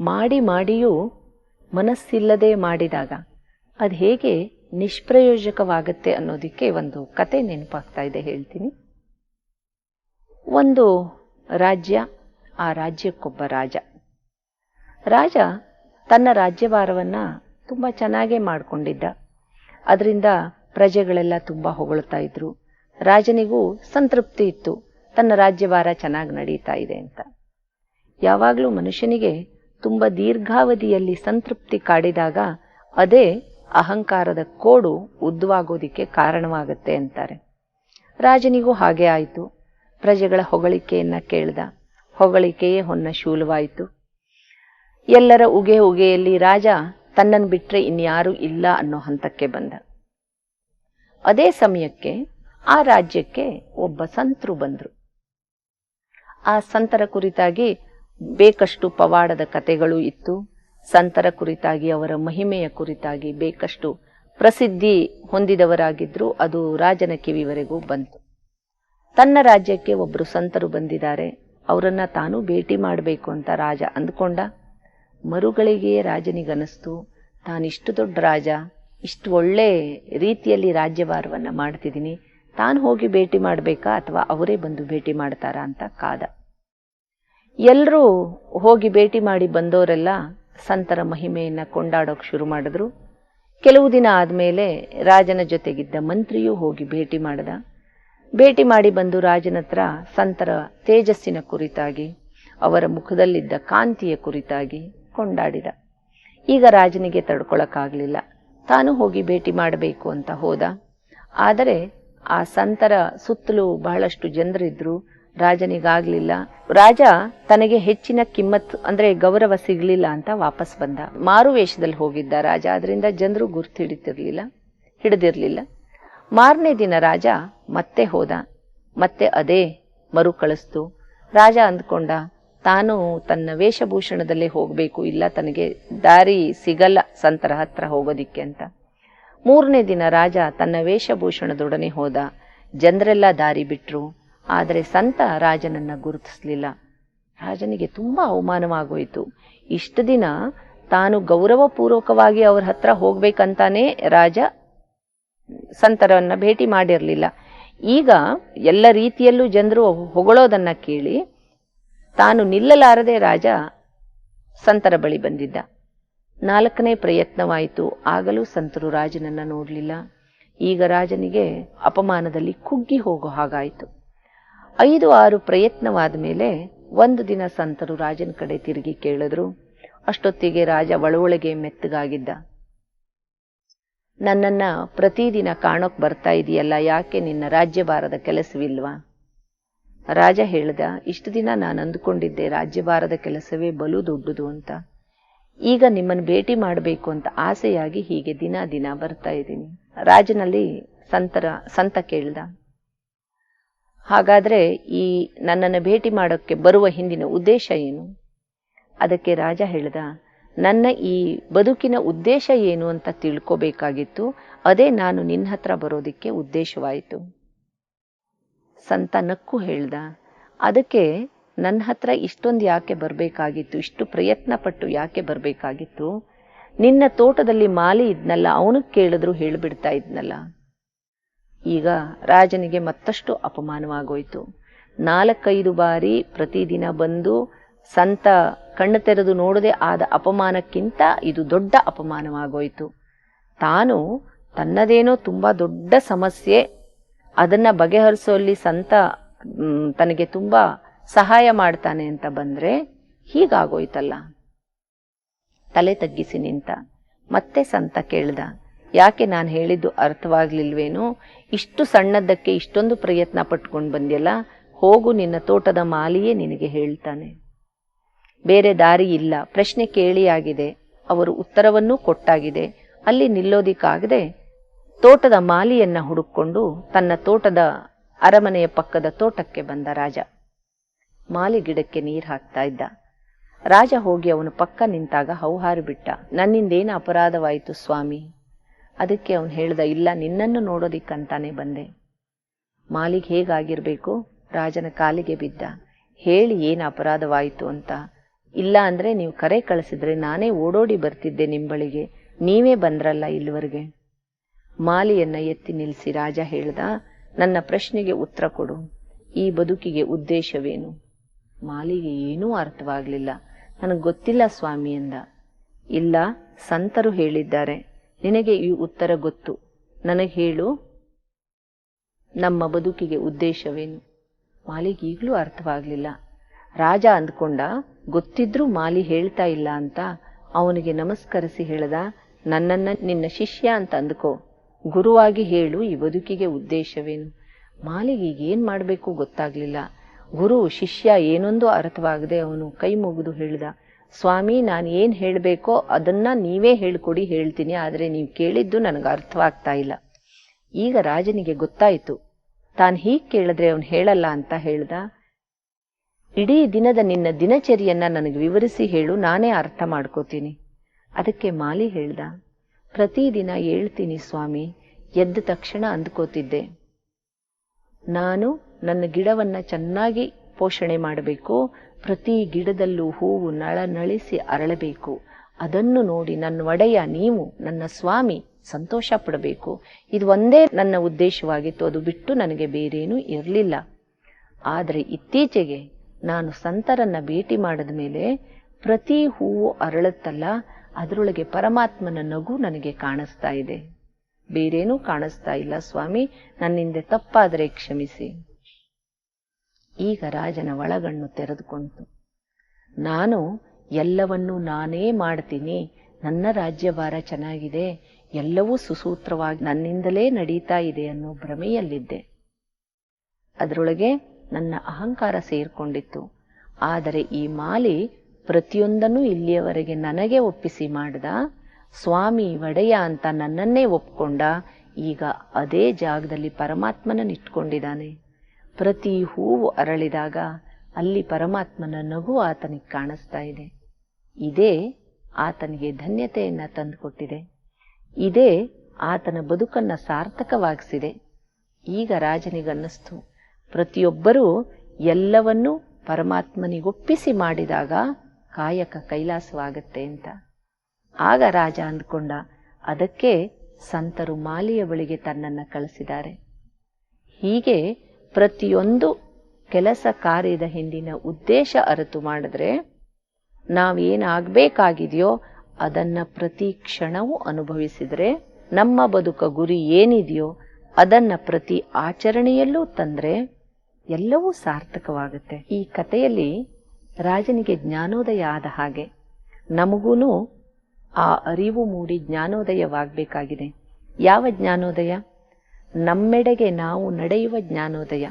ಮಾಡಿ ಮಾಡಿಯೂ ಮನಸ್ಸಿಲ್ಲದೆ ಮಾಡಿದಾಗ ಅದು ಹೇಗೆ ನಿಷ್ಪ್ರಯೋಜಕವಾಗತ್ತೆ ಅನ್ನೋದಕ್ಕೆ ಒಂದು ಕತೆ ನೆನಪಾಗ್ತಾ ಇದೆ, ಹೇಳ್ತೀನಿ. ಒಂದು ರಾಜ್ಯ, ಆ ರಾಜ್ಯಕ್ಕೊಬ್ಬ ರಾಜ. ರಾಜ ತನ್ನ ರಾಜ್ಯಭಾರವನ್ನು ತುಂಬ ಚೆನ್ನಾಗೇ ಮಾಡಿಕೊಂಡಿದ್ದ. ಅದರಿಂದ ಪ್ರಜೆಗಳೆಲ್ಲ ತುಂಬ ಹೊಗಳ್ತಾ ಇದ್ರು. ರಾಜನಿಗೂ ಸಂತೃಪ್ತಿ ಇತ್ತು. ತನ್ನ ರಾಜ್ಯಭಾರ ಚೆನ್ನಾಗಿ ನಡೀತಾ ಇದೆ ಅಂತ. ಯಾವಾಗಲೂ ಮನುಷ್ಯನಿಗೆ ತುಂಬ ದೀರ್ಘಾವಧಿಯಲ್ಲಿ ಸಂತೃಪ್ತಿ ಕಾಡಿದಾಗ ಅದೇ ಅಹಂಕಾರದ ಕೋಡು ಉದ್ವಾಗೋದಿಕ್ಕೆ ಕಾರಣವಾಗುತ್ತೆ ಅಂತಾರೆ. ರಾಜನಿಗೂ ಹಾಗೆ ಆಯಿತು. ಪ್ರಜೆಗಳ ಹೊಗಳಿಕೆಯನ್ನ ಕೇಳ್ದ. ಹೊಗಳಿಕೆಯೇ ಹೊನ್ನ ಶೂಲವಾಯಿತು. ಎಲ್ಲರ ಉಗೆ ಉಗೆಯಲ್ಲಿ ರಾಜ ತನ್ನನ್ನು ಬಿಟ್ರೆ ಇನ್ಯಾರೂ ಇಲ್ಲ ಅನ್ನೋ ಹಂತಕ್ಕೆ ಬಂದ. ಅದೇ ಸಮಯಕ್ಕೆ ಆ ರಾಜ್ಯಕ್ಕೆ ಒಬ್ಬ ಸಂತರು ಬಂದರು. ಆ ಸಂತರ ಕುರಿತಾಗಿ ಬೇಕಷ್ಟು ಪವಾಡದ ಕತೆಗಳು ಇತ್ತು. ಸಂತರ ಕುರಿತಾಗಿ, ಅವರ ಮಹಿಮೆಯ ಕುರಿತಾಗಿ ಬೇಕಷ್ಟು ಪ್ರಸಿದ್ಧಿ ಹೊಂದಿದವರಾಗಿದ್ರು ಅದು ರಾಜನ ಕಿವಿವರೆಗೂ ಬಂತು. ತನ್ನ ರಾಜ್ಯಕ್ಕೆ ಒಬ್ಬರು ಸಂತರು ಬಂದಿದ್ದಾರೆ. ಅವರನ್ನ ತಾನು ಭೇಟಿ ಮಾಡಬೇಕು ಅಂತ ರಾಜ ಅಂದ್ಕೊಂಡ. ಮರುಗಳಿಗೆ ರಾಜನಿಗನಿಸ್ತು. ತಾನಿಷ್ಟು ದೊಡ್ಡ ರಾಜ. ಇಷ್ಟು ಒಳ್ಳೆ ರೀತಿಯಲ್ಲಿ ರಾಜ್ಯಭಾರವನ್ನು ಮಾಡ್ತಿದ್ದೀನಿ. ತಾನು ಹೋಗಿ ಭೇಟಿ ಮಾಡಬೇಕಾ ಅಥವಾ ಅವರೇ ಬಂದು ಭೇಟಿ ಮಾಡ್ತಾರಾ ಅಂತ ಕಾದ. ಎಲ್ಲರೂ ಹೋಗಿ ಭೇಟಿ ಮಾಡಿ ಬಂದವರೆಲ್ಲ ಸಂತರ ಮಹಿಮೆಯನ್ನು ಕೊಂಡಾಡೋಕೆ ಶುರು ಮಾಡಿದ್ರು. ಕೆಲವು ದಿನ ಆದಮೇಲೆ ರಾಜನ ಜೊತೆಗಿದ್ದ ಮಂತ್ರಿಯೂ ಹೋಗಿ ಭೇಟಿ ಮಾಡಿದ. ಭೇಟಿ ಮಾಡಿ ಬಂದು ರಾಜನ ಹತ್ರ ಸಂತರ ತೇಜಸ್ಸಿನ ಕುರಿತಾಗಿ, ಅವರ ಮುಖದಲ್ಲಿದ್ದ ಕಾಂತಿಯ ಕುರಿತಾಗಿ ಕೊಂಡಾಡಿದ. ಈಗ ರಾಜನಿಗೆ ತಡ್ಕೊಳಕ್ಕಾಗಲಿಲ್ಲ. ತಾನು ಹೋಗಿ ಭೇಟಿ ಮಾಡಬೇಕು ಅಂತ ಹೋದ. ಆದರೆ ಆ ಸಂತರ ಸುತ್ತಲೂ ಬಹಳಷ್ಟು ಜನರಿದ್ರು. ರಾಜನಿಗಾಗ್ಲಿಲ್ಲ. ರಾಜ ತನಗೆ ಹೆಚ್ಚಿನ ಕಿಮ್ಮತ್ ಅಂದ್ರೆ ಗೌರವ ಸಿಗ್ಲಿಲ್ಲ ಅಂತ ವಾಪಸ್ ಬಂದ. ಮಾರು ವೇಷದಲ್ಲಿ ಹೋಗಿದ್ದ ರಾಜ ಅದರಿಂದ ಜನರು ಗುರ್ತು ಹಿಡಿತಿರ್ಲಿಲ್ಲ ಹಿಡಿದಿರ್ಲಿಲ್ಲ. ಮಾರನೇ ದಿನ ರಾಜ ಮತ್ತೆ ಹೋದ, ಮತ್ತೆ ಅದೇ ಮರು ಕಳಿಸ್ತು. ರಾಜ ಅಂದ್ಕೊಂಡ, ತಾನು ತನ್ನ ವೇಷಭೂಷಣದಲ್ಲೇ ಹೋಗಬೇಕು, ಇಲ್ಲ ತನಗೆ ದಾರಿ ಸಿಗಲ್ಲ ಸಂತರ ಹತ್ರ ಹೋಗೋದಿಕ್ಕೆ ಅಂತ. ಮೂರನೇ ದಿನ ರಾಜ ತನ್ನ ವೇಷಭೂಷಣದೊಡನೆ ಹೋದ, ಜನರೆಲ್ಲ ದಾರಿ ಬಿಟ್ರು. ಆದರೆ ಸಂತ ರಾಜನನ್ನ ಗುರುತಿಸಲಿಲ್ಲ. ರಾಜನಿಗೆ ತುಂಬಾ ಅವಮಾನವಾಗೋಯಿತು. ಇಷ್ಟು ದಿನ ತಾನು ಗೌರವಪೂರ್ವಕವಾಗಿ ಅವ್ರ ಹತ್ರ ಹೋಗ್ಬೇಕಂತಾನೆ ರಾಜ ಸಂತರನ್ನ ಭೇಟಿ ಮಾಡಿರಲಿಲ್ಲ. ಈಗ ಎಲ್ಲ ರೀತಿಯಲ್ಲೂ ಜನರು ಹೊಗಳೋದನ್ನ ಕೇಳಿ ತಾನು ನಿಲ್ಲಲಾರದೆ ರಾಜ ಸಂತರ ಬಳಿ ಬಂದಿದ್ದ. ನಾಲ್ಕನೇ ಪ್ರಯತ್ನವಾಯಿತು. ಆಗಲೂ ಸಂತರು ರಾಜನನ್ನ ನೋಡಲಿಲ್ಲ. ಈಗ ರಾಜನಿಗೆ ಅಪಮಾನದಲ್ಲಿ ಕುಗ್ಗಿ ಹೋಗೋ ಹಾಗಾಯಿತು. ಐದು ಆರು ಪ್ರಯತ್ನವಾದ ಮೇಲೆ ಒಂದು ದಿನ ಸಂತರು ರಾಜನ ಕಡೆ ತಿರುಗಿ ಕೇಳಿದ್ರು. ಅಷ್ಟೊತ್ತಿಗೆ ರಾಜ ಒಳೊಳಗೆ ಮೆತ್ತಗಾಗಿದ್ದ. ನನ್ನನ್ನ ಪ್ರತಿದಿನ ಕಾಣೋಕ್ ಬರ್ತಾ ಇದೆಯಲ್ಲ, ಯಾಕೆ ನಿನ್ನ ರಾಜ್ಯಭಾರದ ಕೆಲಸವಿಲ್ವಾ? ರಾಜ ಹೇಳ್ದ, ಇಷ್ಟು ದಿನ ನಾನು ಅಂದುಕೊಂಡಿದ್ದೆ, ರಾಜ್ಯಭಾರದ ಕೆಲಸವೇ ಬಲು ದೊಡ್ಡದು ಅಂತ. ಈಗ ನಿಮ್ಮನ್ನು ಭೇಟಿ ಮಾಡಬೇಕು ಅಂತ ಆಸೆಯಾಗಿ ಹೀಗೆ ದಿನ ದಿನ ಬರ್ತಾ ಇದ್ದೀನಿ. ರಾಜನಲ್ಲಿ ಸಂತರ, ಸಂತ ಕೇಳ್ದ. ಹಾಗಾದ್ರೆ ಈ ನನ್ನನ್ನು ಭೇಟಿ ಮಾಡೋಕ್ಕೆ ಬರುವ ಹಿಂದಿನ ಉದ್ದೇಶ ಏನು? ಅದಕ್ಕೆ ರಾಜ ಹೇಳಿದ, ನನ್ನ ಈ ಬದುಕಿನ ಉದ್ದೇಶ ಏನು ಅಂತ ತಿಳ್ಕೋಬೇಕಾಗಿತ್ತು, ಅದೇ ನಾನು ನಿನ್ನ ಹತ್ರ ಬರೋದಕ್ಕೆ ಉದ್ದೇಶವಾಯಿತು. ಸಂತ ನಕ್ಕು ಹೇಳ್ದ, ಅದಕ್ಕೆ ನನ್ನ ಹತ್ರ ಇಷ್ಟೊಂದು ಯಾಕೆ ಬರಬೇಕಾಗಿತ್ತು, ಇಷ್ಟು ಪ್ರಯತ್ನ ಪಟ್ಟು ಯಾಕೆ ಬರಬೇಕಾಗಿತ್ತು? ನಿನ್ನ ತೋಟದಲ್ಲಿ ಮಾಲಿ ಇದ್ನಲ್ಲ ಅವನಿಗೆ ಕೇಳಿದ್ರು ಹೇಳಿಬಿಡ್ತಾ ಇದ್ನಲ್ಲ. ಈಗ ರಾಜನಿಗೆ ಮತ್ತಷ್ಟು ಅಪಮಾನವಾಗೋಯ್ತು. ನಾಲ್ಕೈದು ಬಾರಿ ಪ್ರತಿದಿನ ಬಂದು ಸಂತ ಕಣ್ಣು ತೆರೆದು ನೋಡದೆ ಆದ ಅಪಮಾನಕ್ಕಿಂತ ಇದು ದೊಡ್ಡ ಅಪಮಾನವಾಗೋಯ್ತು. ತಾನು ತನ್ನದೇನೋ ತುಂಬ ದೊಡ್ಡ ಸಮಸ್ಯೆ, ಅದನ್ನ ಬಗೆಹರಿಸೋಲ್ಲಿ ಸಂತ ತನಗೆ ತುಂಬ ಸಹಾಯ ಮಾಡ್ತಾನೆ ಅಂತ ಬಂದ್ರೆ ಹೀಗಾಗೋಯ್ತಲ್ಲ. ತಲೆ ತಗ್ಗಿಸಿ ನಿಂತ ಮತ್ತೆ ಸಂತ ಕೇಳ್ದ ಯಾಕೆ ನಾನು ಹೇಳಿದ್ದು ಅರ್ಥವಾಗ್ಲಿಲ್ವೇನೋ? ಇಷ್ಟು ಸಣ್ಣದಕ್ಕೆ ಇಷ್ಟೊಂದು ಪ್ರಯತ್ನ ಪಟ್ಕೊಂಡು ಬಂದ್ಯಲ್ಲ, ಹೋಗು ನಿನ್ನ ತೋಟದ ಮಾಲಿಯೇ ನಿನಗೆ ಹೇಳ್ತಾನೆ. ಬೇರೆ ದಾರಿ ಇಲ್ಲ. ಪ್ರಶ್ನೆ ಕೇಳಿಯಾಗಿದೆ ಅವರು ಉತ್ತರವನ್ನೂ ಕೊಟ್ಟಾಗಿದೆ. ಅಲ್ಲಿ ನಿಲ್ಲೋದಿಕ್ಕಾಗದೆ ತೋಟದ ಮಾಲಿಯನ್ನ ಹುಡುಕೊಂಡು ತನ್ನ ತೋಟದ ಅರಮನೆಯ ಪಕ್ಕದ ತೋಟಕ್ಕೆ ಬಂದ ರಾಜ. ಮಾಲಿ ಗಿಡಕ್ಕೆ ನೀರು ಹಾಕ್ತಾ ಇದ್ದ. ರಾಜ ಹೋಗಿ ಅವನು ಪಕ್ಕ ನಿಂತಾಗ ಹೌಹಾರು ಬಿಟ್ಟ. ನನ್ನಿಂದೇನು ಅಪರಾಧವಾಯಿತು ಸ್ವಾಮಿ? ಅದಕ್ಕೆ ಅವನು ಹೇಳ್ದ, ಇಲ್ಲ, ನಿನ್ನನ್ನು ನೋಡೋದಿಕ್ಕಂತಾನೆ ಬಂದೆ. ಮಾಲಿಗೆ ಹೇಗಾಗಿರ್ಬೇಕು? ರಾಜನ ಕಾಲಿಗೆ ಬಿದ್ದ. ಹೇಳಿ, ಏನು ಅಪರಾಧವಾಯಿತು ಅಂತ. ಇಲ್ಲ ಅಂದ್ರೆ ನೀವು ಕರೆ ಕಳಿಸಿದ್ರೆ ನಾನೇ ಓಡೋಡಿ ಬರ್ತಿದ್ದೆ ನಿಂಬಳಿಗೆ. ಬಳಿಗೆ ನೀವೇ ಬಂದ್ರಲ್ಲ ಇಲ್ಲಿವರೆಗೆ? ಮಾಲಿಯನ್ನ ಎತ್ತಿ ನಿಲ್ಲಿಸಿ ರಾಜ ಹೇಳ್ದ, ನನ್ನ ಪ್ರಶ್ನೆಗೆ ಉತ್ತರ ಕೊಡು. ಈ ಬದುಕಿಗೆ ಉದ್ದೇಶವೇನು? ಮಾಲಿಗೆ ಏನೂ ಅರ್ಥವಾಗಲಿಲ್ಲ. ನನಗೆ ಗೊತ್ತಿಲ್ಲ ಸ್ವಾಮಿ ಎಂದ ಇಲ್ಲ, ಸಂತರು ಹೇಳಿದ್ದಾರೆ. ನಿನಗೆ ಈ ಉತ್ತರ ಗೊತ್ತು. ನನಗೆ ಹೇಳು, ನಮ್ಮ ಬದುಕಿಗೆ ಉದ್ದೇಶವೇನು? ಮಾಲಿಗೆ ಈಗಲೂ ಅರ್ಥವಾಗಲಿಲ್ಲ. ರಾಜ ಅಂದ್ಕೊಂಡ, ಗೊತ್ತಿದ್ರೂ ಮಾಲಿ ಹೇಳ್ತಾ ಇಲ್ಲ ಅಂತ ಅವನಿಗೆ ನಮಸ್ಕರಿಸಿ ಹೇಳ್ದ, ನನ್ನನ್ನ ನಿನ್ನ ಶಿಷ್ಯ ಅಂತ ಅಂದ್ಕೋ. ಗುರುವಾಗಿ ಹೇಳು, ಈ ಬದುಕಿಗೆ ಉದ್ದೇಶವೇನು? ಮಾಲಿಗೆ ಈಗ ಏನ್ ಮಾಡಬೇಕು ಗೊತ್ತಾಗ್ಲಿಲ್ಲ. ಗುರು, ಶಿಷ್ಯ, ಏನೊಂದು ಅರ್ಥವಾಗದೆ ಅವನು ಕೈ ಮುಗಿದು ಹೇಳ್ದ ಸ್ವಾಮಿ, ನಾನು ಏನು ಹೇಳಬೇಕೋ ಅದನ್ನ ನೀವೇ ಹೇಳ್ಕೊಡಿ, ಹೇಳ್ತೀನಿ. ಆದ್ರೆ ನೀವು ಕೇಳಿದ್ದು ನನಗೆ ಅರ್ಥವಾಗ್ತಾ ಇಲ್ಲ. ಈಗ ರಾಜನಿಗೆ ಗೊತ್ತಾಯಿತು. ತಾನು ಹೀಗೆ ಕೇಳಿದ್ರೆ ಅವನು ಹೇಳಲ್ಲ ಅಂತ ಹೇಳ್ದ. ಇಡೀ ದಿನದ ನಿನ್ನ ದಿನಚರಿಯನ್ನ ನನಗೆ ವಿವರಿಸಿ ಹೇಳು, ನಾನೇ ಅರ್ಥ ಮಾಡ್ಕೋತೀನಿ. ಅದಕ್ಕೆ ಮಾಲಿ ಹೇಳ್ದ. ಪ್ರತಿದಿನ ಹೇಳ್ತೀನಿ ಸ್ವಾಮಿ, ಎದ್ದ ತಕ್ಷಣ ಅಂದ್ಕೋತಿದ್ದೆ. ನಾನು ನನ್ನ ಗಿಡವನ್ನ ಚೆನ್ನಾಗಿ ಪೋಷಣೆ ಮಾಡಬೇಕು. ಪ್ರತಿ ಗಿಡದಲ್ಲೂ ಹೂವು ನಳನಳಿಸಿ ಅರಳಬೇಕು. ಅದನ್ನು ನೋಡಿ ನನ್ನ ಒಡೆಯ ನೀವು ನನ್ನ ಸ್ವಾಮಿ ಸಂತೋಷ ಪಡಬೇಕು. ಇದು ಒಂದೇ ನನ್ನ ಉದ್ದೇಶವಾಗಿತ್ತು. ಅದು ಬಿಟ್ಟು ನನಗೆ ಬೇರೇನೂ ಇರಲಿಲ್ಲ. ಆದರೆ ಇತ್ತೀಚೆಗೆ ನಾನು ಸಂತರನ್ನ ಭೇಟಿ ಮಾಡಿದ ಮೇಲೆ ಪ್ರತಿ ಹೂವು ಅರಳುತ್ತಲ್ಲ, ಅದರೊಳಗೆ ಪರಮಾತ್ಮನ ನಗು ನನಗೆ ಕಾಣಿಸ್ತಾ ಇದೆ. ಬೇರೇನೂ ಕಾಣಿಸ್ತಾ ಇಲ್ಲ ಸ್ವಾಮಿ. ನನ್ನಿಂದ ತಪ್ಪಾದರೆ ಕ್ಷಮಿಸಿ. ಈಗ ರಾಜನ ಒಳಗಣ್ಣು ತೆರೆದುಕೊಂಡು ನಾನು ಎಲ್ಲವನ್ನೂ ನಾನೇ ಮಾಡ್ತೀನಿ, ನನ್ನ ರಾಜ್ಯಭಾರ ಚೆನ್ನಾಗಿದೆ, ಎಲ್ಲವೂ ಸುಸೂತ್ರವಾಗಿ ನನ್ನಿಂದಲೇ ನಡೀತಾ ಇದೆ ಅನ್ನೋ ಭ್ರಮೆಯಲ್ಲಿದ್ದೆ. ಅದರೊಳಗೆ ನನ್ನ ಅಹಂಕಾರ ಸೇರ್ಕೊಂಡಿತ್ತು. ಆದರೆ ಈ ಮಾಲಿ ಪ್ರತಿಯೊಂದನ್ನು ಇಲ್ಲಿಯವರೆಗೆ ನನಗೆ ಒಪ್ಪಿಸಿ ಮಾಡ್ದ, ಸ್ವಾಮಿ ಒಡೆಯ ಅಂತ ನನ್ನನ್ನೇ ಒಪ್ಕೊಂಡ, ಈಗ ಅದೇ ಜಾಗದಲ್ಲಿ ಪರಮಾತ್ಮನ ಇಟ್ಕೊಂಡಿದ್ದಾನೆ ಪ್ರತಿ ಹೂವು ಅರಳಿದಾಗ ಅಲ್ಲಿ ಪರಮಾತ್ಮನ ನಗು ಆತನಿಗೆ ಕಾಣಿಸ್ತಾ ಇದೆ. ಇದೇ ಆತನಿಗೆ ಧನ್ಯತೆಯನ್ನ ತಂದುಕೊಟ್ಟಿದೆ. ಇದೇ ಆತನ ಬದುಕನ್ನ ಸಾರ್ಥಕವಾಗಿಸಿದೆ. ಈಗ ರಾಜನಿಗನ್ನಿಸ್ತು. ಪ್ರತಿಯೊಬ್ಬರೂ ಎಲ್ಲವನ್ನೂ ಪರಮಾತ್ಮನಿಗೊಪ್ಪಿಸಿ ಮಾಡಿದಾಗ ಕಾಯಕ ಕೈಲಾಸವಾಗತ್ತೆ ಅಂತ. ಆಗ ರಾಜ ಅಂದ್ಕೊಂಡ, ಅದಕ್ಕೆ ಸಂತರು ಮಾಲಿಯ ಬಳಿಗೆ ತನ್ನನ್ನು ಕಳಿಸಿದ್ದಾರೆ. ಹೀಗೆ ಪ್ರತಿಯೊಂದು ಕೆಲಸ ಕಾರ್ಯದ ಹಿಂದಿನ ಉದ್ದೇಶ ಅರಿತು ಮಾಡಿದ್ರೆ ನಾವೇನಾಗಬೇಕಾಗಿದೆಯೋ ಅದನ್ನು ಪ್ರತಿ ಕ್ಷಣವೂ ಅನುಭವಿಸಿದರೆ, ನಮ್ಮ ಬದುಕ ಗುರಿ ಏನಿದೆಯೋ ಅದನ್ನ ಪ್ರತಿ ಆಚರಣೆಯಲ್ಲೂ ತಂದ್ರೆ ಎಲ್ಲವೂ ಸಾರ್ಥಕವಾಗುತ್ತೆ. ಈ ಕಥೆಯಲ್ಲಿ ರಾಜನಿಗೆ ಜ್ಞಾನೋದಯ ಆದ ಹಾಗೆ ನಮಗೂನು ಆ ಅರಿವು ಮೂಡಿ ಜ್ಞಾನೋದಯವಾಗಬೇಕಾಗಿದೆ. ಯಾವ ಜ್ಞಾನೋದಯ? ನಮ್ಮೆಡೆಗೆ ನಾವು ನಡೆಯುವ ಜ್ಞಾನೋದಯ.